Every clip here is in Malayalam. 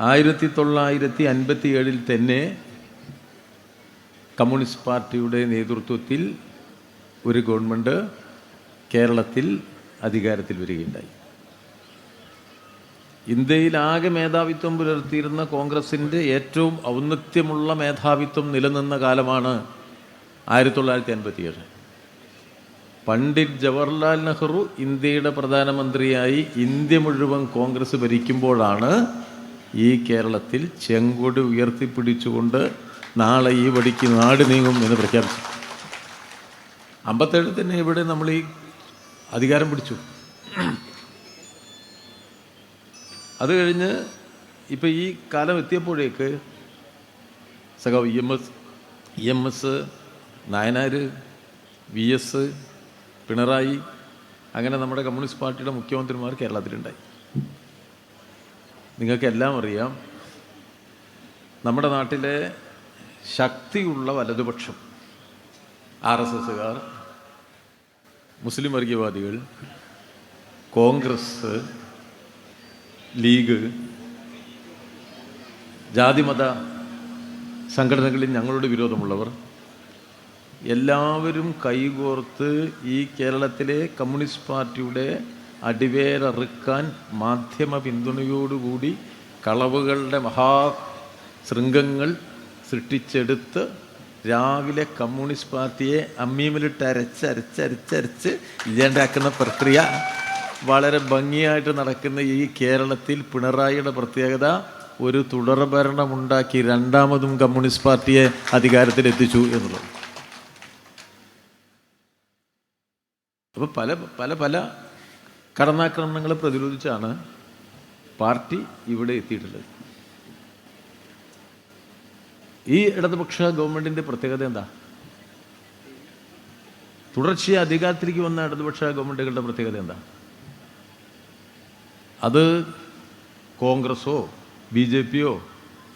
ആയിരത്തി തൊള്ളായിരത്തി അൻപത്തി ഏഴിൽ തന്നെ കമ്മ്യൂണിസ്റ്റ് പാർട്ടിയുടെ നേതൃത്വത്തിൽ ഒരു ഗവൺമെന്റ് കേരളത്തിൽ അധികാരത്തിൽ വരികയുണ്ടായി. ഇന്ത്യയിൽ ആകെ മേധാവിത്വം പുലർത്തിയിരുന്ന കോൺഗ്രസിന്റെ ഏറ്റവും ഔന്നത്യമുള്ള മേധാവിത്വം നിലനിന്ന കാലമാണ് ആയിരത്തി തൊള്ളായിരത്തി അൻപത്തിയേഴ് പണ്ഡിറ്റ് ജവഹർലാൽ നെഹ്റു ഇന്ത്യയുടെ പ്രധാനമന്ത്രിയായി ഇന്ത്യ മുഴുവൻ കോൺഗ്രസ് ഭരിക്കുമ്പോഴാണ് ഈ കേരളത്തിൽ ചെങ്കൊടി ഉയർത്തിപ്പിടിച്ചുകൊണ്ട് നാളെ ഈ വടിക്ക് നാട് നീങ്ങും എന്ന് പ്രഖ്യാപിച്ചു. അമ്പത്തേഴ് തന്നെ ഇവിടെ നമ്മൾ ഈ അധികാരം പിടിച്ചു. അത് കഴിഞ്ഞ് ഇപ്പം ഈ കാലം എത്തിയപ്പോഴേക്ക് സഖാവ് E M S E M S Nayanar V S Pinarayi അങ്ങനെ നമ്മുടെ കമ്മ്യൂണിസ്റ്റ് പാർട്ടിയുടെ മുഖ്യമന്ത്രിമാർ കേരളത്തിലുണ്ടായി. നിങ്ങൾക്കെല്ലാം അറിയാം നമ്മുടെ നാട്ടിലെ ശക്തിയുള്ള വലതുപക്ഷം ആർ എസ് എസുകാർ മുസ്ലിം വർഗീയവാദികൾ കോൺഗ്രസ് ലീഗ് ജാതിമത സംഘടനകളിൽ ഞങ്ങളുടെ വിരോധമുള്ളവർ എല്ലാവരും കൈകോർത്ത് ഈ കേരളത്തിലെ കമ്മ്യൂണിസ്റ്റ് പാർട്ടിയുടെ അടിവേരറുക്കാൻ മാധ്യമ പിന്തുണയോടുകൂടി കളവുകളുടെ മഹാ ശൃംഗങ്ങൾ സൃഷ്ടിച്ചെടുത്ത് രാവിലെ കമ്മ്യൂണിസ്റ്റ് പാർട്ടിയെ അമ്മീമിലിട്ട് അരച്ച് അരച്ച് അരച്ചരച്ച് ഇല്ലാണ്ടാക്കുന്ന പ്രക്രിയ വളരെ ഭംഗിയായിട്ട് നടക്കുന്ന ഈ കേരളത്തിൽ പിണറായിയുടെ പ്രത്യേകത ഒരു തുടർഭരണമുണ്ടാക്കി രണ്ടാമതും കമ്മ്യൂണിസ്റ്റ് പാർട്ടിയെ അധികാരത്തിലെത്തിച്ചു എന്നുള്ളത്. അപ്പോൾ പല പല പല കടന്നാക്രമണങ്ങളെ പ്രതിരോധിച്ചാണ് പാർട്ടി ഇവിടെ എത്തിയിട്ടുള്ളത്. ഈ ഇടതുപക്ഷ ഗവൺമെന്റിന്റെ പ്രത്യേകത എന്താ? തുടർച്ചയായി അധികാരത്തിലേക്ക് വന്ന ഇടതുപക്ഷ ഗവൺമെന്റുകളുടെ പ്രത്യേകത എന്താ? അത് കോൺഗ്രസോ ബി ജെ പിയോ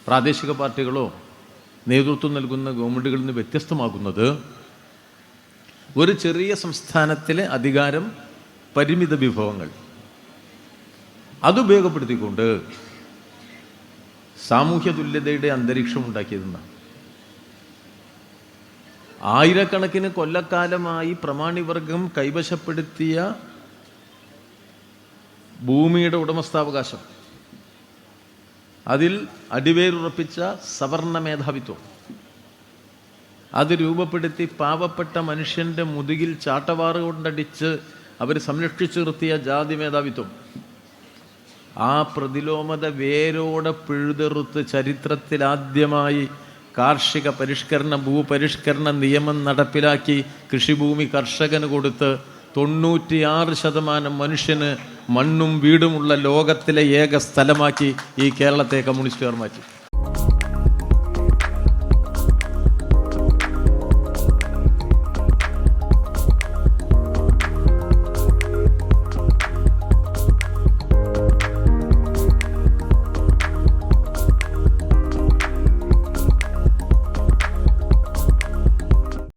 പ്രാദേശിക പാർട്ടികളോ നേതൃത്വം നൽകുന്ന ഗവൺമെന്റുകളിൽ നിന്ന് വ്യത്യസ്തമാകുന്നത് ഒരു ചെറിയ സംസ്ഥാനത്തിലെ അധികാരം പരിമിത വിഭവങ്ങൾ. അതുപയോഗപ്പെടുത്തിക്കൊണ്ട് സാമൂഹ്യ തുല്യതയുടെ അന്തരീക്ഷം ഉണ്ടാക്കിയതെന്നാണ് ആയിരക്കണക്കിന് കൊല്ലക്കാലമായി പ്രമാണിവർഗം കൈവശപ്പെടുത്തിയ ഭൂമിയുടെ ഉടമസ്ഥാവകാശം. അതിൽ അടിവേരുറപ്പിച്ച സവർണ മേധാവിത്വം. അത് രൂപപ്പെടുത്തി പാവപ്പെട്ട മനുഷ്യന്റെ മുതുകിൽ ചാട്ടവാറ് കൊണ്ടടിച്ച് അവർ സംരക്ഷിച്ചു നിർത്തിയ ജാതി മേധാവിത്വം. ആ പ്രതിലോമത വേരോടെ പിഴുതെറുത്ത് ചരിത്രത്തിൽ ആദ്യമായി കാർഷിക പരിഷ്കരണ ഭൂപരിഷ്കരണ നിയമം നടപ്പിലാക്കി കൃഷിഭൂമി കർഷകന് കൊടുത്ത് തൊണ്ണൂറ്റിയാറ് ശതമാനം മനുഷ്യന് മണ്ണും വീടുമുള്ള ലോകത്തിലെ ഏക സ്ഥലമാക്കി ഈ കേരളത്തെ കമ്മ്യൂണിസ്റ്റുകാർ മാറ്റി.